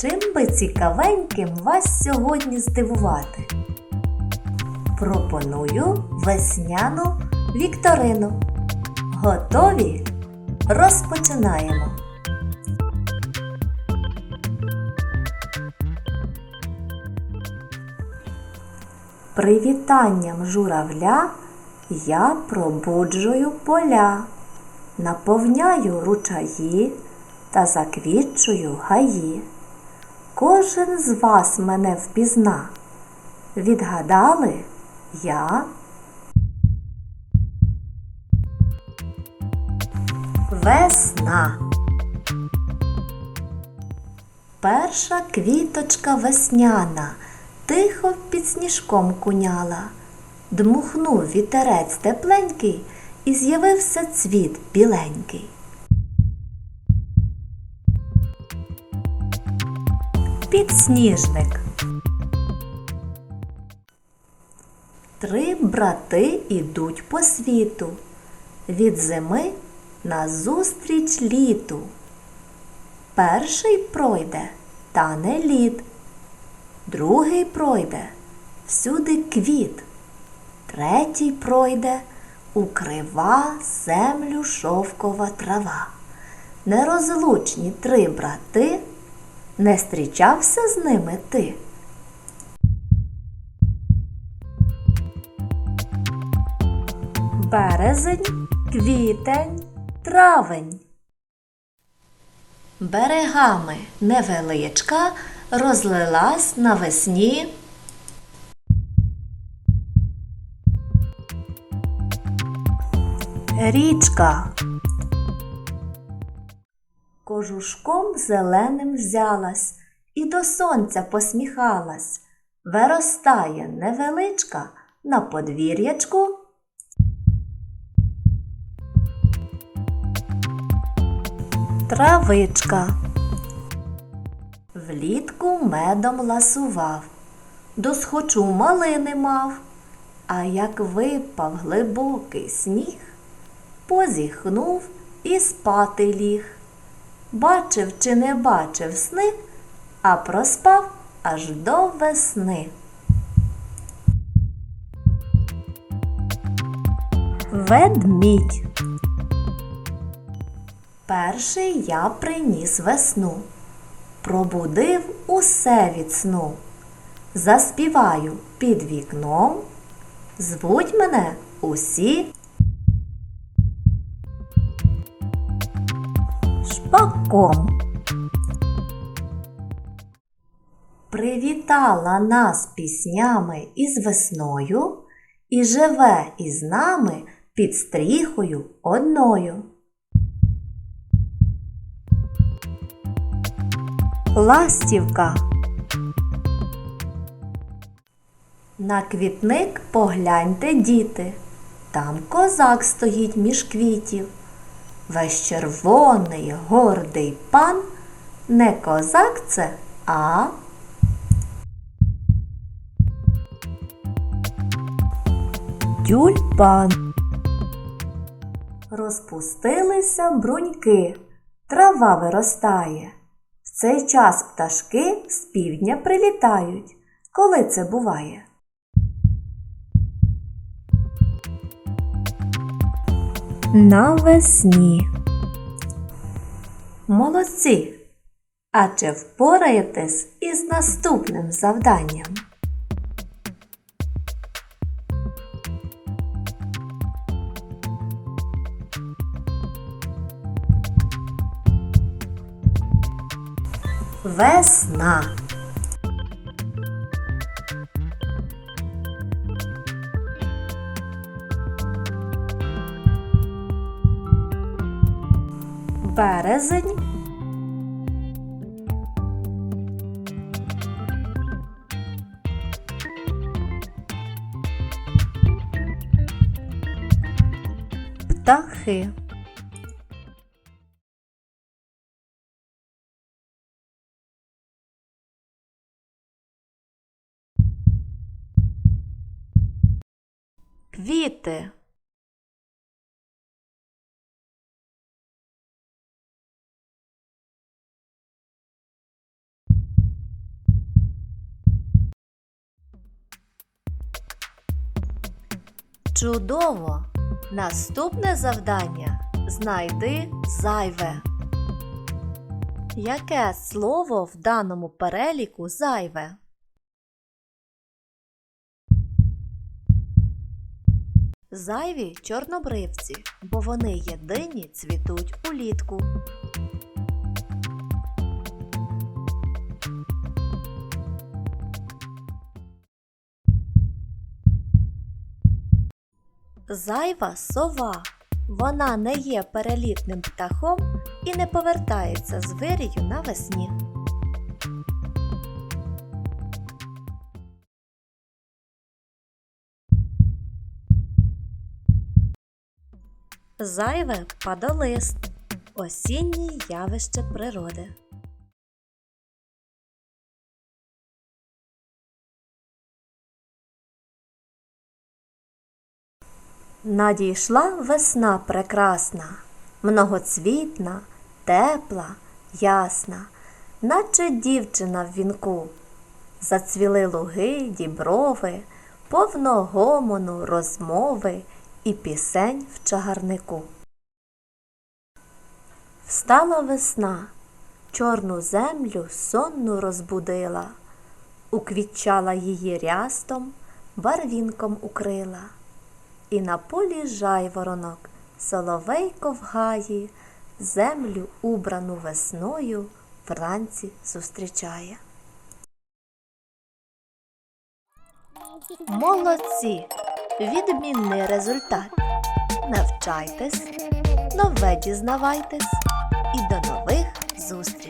Чим би цікавеньким вас сьогодні здивувати? Пропоную весняну вікторину. Готові? Розпочинаємо. Привітанням журавля я пробуджую поля, наповняю ручаї та заквітчую гаї. Кожен з вас мене впізна. Відгадали я. Весна. Перша квіточка весняна тихо під сніжком куняла. Дмухнув вітерець тепленький і з'явився цвіт біленький. Підсніжник. Три брати ідуть по світу. Від зими назустріч літу. Перший пройде тане лід, другий пройде всюди квіт, третій пройде укрива землю шовкова трава. Нерозлучні три брати, не зустрічався з ними ти. Березень, квітень, травень. Берегами невеличка розлилась навесні. Річка. Кожушком зеленим взялась і до сонця посміхалась. Виростає невеличка на подвір'ячку. Травичка. Влітку медом ласував, досхочу малини мав, а як випав глибокий сніг, позіхнув і спати ліг. Бачив чи не бачив сни, а проспав аж до весни. Ведмідь. Перший я приніс весну, пробудив усе від сну. Заспіваю під вікном, звуть мене усі шпаком. Привітала нас піснями із весною і живе із нами під стріхою одною. Ластівка. На квітник погляньте, діти. Там козак стоїть між квітів. Весь червоний гордий пан. Не козак це, а тюльпан. Розпустилися бруньки, трава виростає. Цей час пташки з півдня прилітають. Коли це буває? Навесні. Молодці! А чи впораєтесь із наступним завданням? Весна. Березень. Птахи. Квіти. Чудово! Наступне завдання знайди зайве. Яке слово в даному переліку зайве? Зайві чорнобривці, бо вони єдині цвітуть улітку. Зайва сова. Вона не є перелітним птахом і не повертається з вирію навесні. Зайве падолист. Осіннє явище природи. Надійшла весна прекрасна, многоцвітна, тепла, ясна, наче дівчина в вінку. Зацвіли луги, діброви, повно гомону, розмови і пісень в чагарнику. Встала весна, чорну землю сонну розбудила, уквітчала її рястом, барвінком укрила. І на полі жайворонок, соловейко в землю, убрану весною, вранці зустрічає. Молодці! Відмінний результат. Навчайтесь, нове дізнавайтесь і до нових зустрічей!